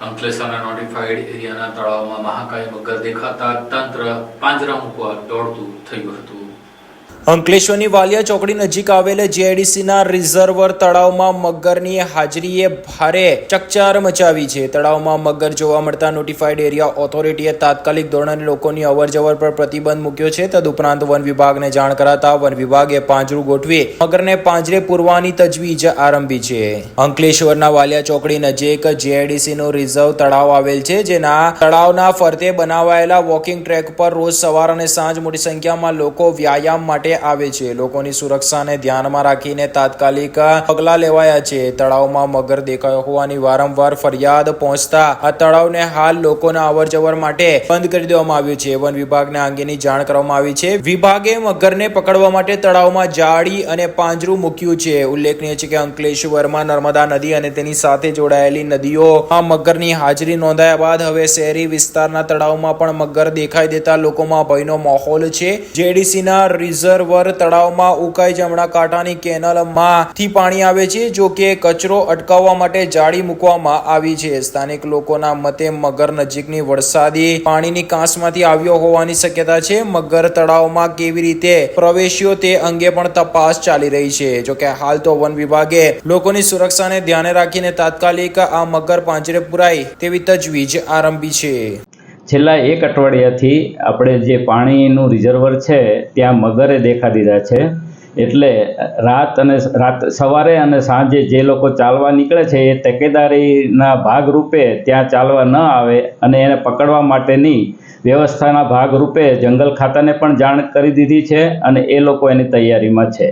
અંકલેશ્વરના નોટિફાઈડ એરિયાના તળાવમાં મહાકાય મગર દેખાતા તંત્ર પાંજરા મૂકવા દોડતું થયું હતું. અંકલેશ્વરની વાલિયા ચોકડી નજીક આવેલ જીઆઈડીસીના રિઝર્વર તળાવમાં મગરની હાજરીએ ભારે ચકચાર મચાવી છે. તળાવમાં મગર જોવા મળતા નોટિફાઈડ એરિયા ઓથોરિટીએ તાત્કાલિક ધોરણે લોકોની અવરજવર પર પ્રતિબંધ મૂક્યો છે. તદુપરાંત વન વિભાગને જાણ કરાતા વન વિભાગે પાંજરું ગોઠવી મગરને પાંજરે પૂરવાની તજવીજ આરંભી છે. અંકલેશ્વરના વાલિયા ચોકડી નજીક જીઆઈડીસી નું રિઝર્વ તળાવ આવેલ છે, જેના તળાવના ફરતે બનાવાયેલા વોકિંગ ટ્રેક પર રોજ સવાર અને સાંજ મોટી સંખ્યામાં લોકો વ્યાયામ માટે આવે છે. લોકોની સુરક્ષાને ધ્યાનમાં રાખીને તાત્કાલિક પગલાં લેવાયા છે. તળાવમાં મગર દેખાયો હોવાની વારંવાર ફરિયાદ પહોંચતા આ તળાવને હાલ લોકોના અવરજવર માટે બંધ કરી દેવામાં આવ્યું છે. વન વિભાગને અંગેની જાણ કરવામાં આવી છે. વિભાગે મગરને પકડવા માટે તળાવમાં જાળી અને પાંજરું મૂક્યું છે. ઉલ્લેખનીય છે કે અંકલેશ્વરમાં નર્મદા નદી અને તેની સાથે જોડાયેલી નદીઓમાં મગરની હાજરી નોંધાયા બાદ હવે શહેરી વિસ્તારના તળાવમાં પણ મગર દેખાઈ દેતા લોકોમાં ભયનો માહોલ છે. જેડીસીના રિઝર્વર તળાવમાં ઉકાઈ જમણા કાંઠાની કેનલમાંથી પાણી આવે છે, જો કે કચરો અટકાવવા માટે જાળી મૂકવામાં આવી છે. સ્થાનિક લોકોના મતે મગર નજીકની વરસાદી પાણીની કાંસમાંથી આવ્યો હોવાની શક્યતા છે. મગર તળાવમાં કેવી રીતે પ્રવેશ્યો તે અંગે પણ તપાસ ચાલી રહી છે. જો કે હાલ તો વન વિભાગે લોકોની સુરક્ષાને ધ્યાને રાખીને તાત્કાલિક આ મગર પાંજરે પુરાય તેવી તજવીજ આરંભી છે. છેલ્લા એક અઠવાડિયાથી આપણે જે પાણીનું રિઝર્વર છે, ત્યાં મગરે દેખા દીધા છે. એટલે રાત અને રાત સવારે અને સાંજે જે લોકો ચાલવા નીકળે છે, એ તકેદારીના ભાગરૂપે ત્યાં ચાલવા ન આવે અને એને પકડવા માટેની વ્યવસ્થાના ભાગરૂપે જંગલ ખાતાને પણ જાણ કરી દીધી છે અને એ લોકો એની તૈયારીમાં છે.